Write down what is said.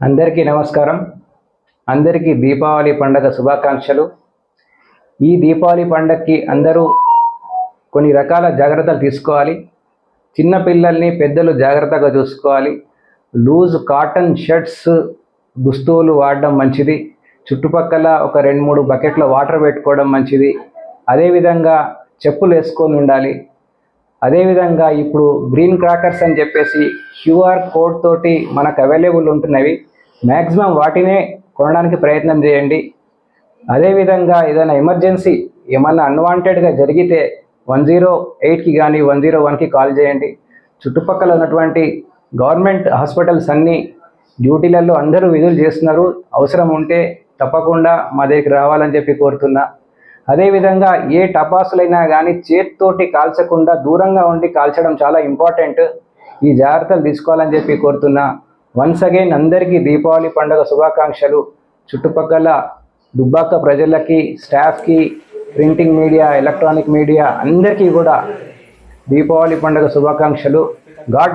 అందరికీ నమస్కారం. అందరికీ దీపావళి పండగ శుభాకాంక్షలు. ఈ దీపావళి పండగకి అందరూ కొన్ని రకాల జాగ్రత్తలు తీసుకోవాలి. చిన్నపిల్లల్ని పెద్దలు జాగ్రత్తగా చూసుకోవాలి. లూజ్ కాటన్ షర్ట్స్ దుస్తువులు వాడడం మంచిది. చుట్టుపక్కల ఒక రెండు మూడు బకెట్లో వాటర్ పెట్టుకోవడం మంచిది. అదేవిధంగా చెప్పులు వేసుకొని ఉండాలి. అదేవిధంగా ఇప్పుడు గ్రీన్ క్రాకర్స్ అని చెప్పేసి క్యూఆర్ కోడ్ తోటి మనకు అవైలబుల్ ఉంటున్నవి. మ్యాక్సిమం వాటినే కొనడానికి ప్రయత్నం చేయండి. అదేవిధంగా ఏదైనా ఎమర్జెన్సీ ఏమన్నా అన్వాంటెడ్గా జరిగితే వన్ జీరో ఎయిట్కి కానీ వన్ జీరో వన్కి కాల్ చేయండి. చుట్టుపక్కల ఉన్నటువంటి గవర్నమెంట్ హాస్పిటల్స్ అన్నీ డ్యూటీలలో అందరూ విధులు చేస్తున్నారు. అవసరం ఉంటే తప్పకుండా మా దగ్గరికి రావాలని చెప్పి కోరుతున్నా. అదేవిధంగా ఏ టపాసులైనా కానీ చేత్తోటి కాల్చకుండా దూరంగా ఉండి కాల్చడం చాలా ఇంపార్టెంట్. ఈ జాగ్రత్తలు తీసుకోవాలని చెప్పి కోరుతున్నా. వన్స్ అగైన్ అందరికీ దీపావళి పండుగ శుభాకాంక్షలు. చుట్టుపక్కల దుబ్బాక ప్రజలకి స్టాఫ్కి ప్రింటింగ్ మీడియా ఎలక్ట్రానిక్ మీడియా అందరికీ కూడా దీపావళి పండుగ శుభాకాంక్షలు. గాడ్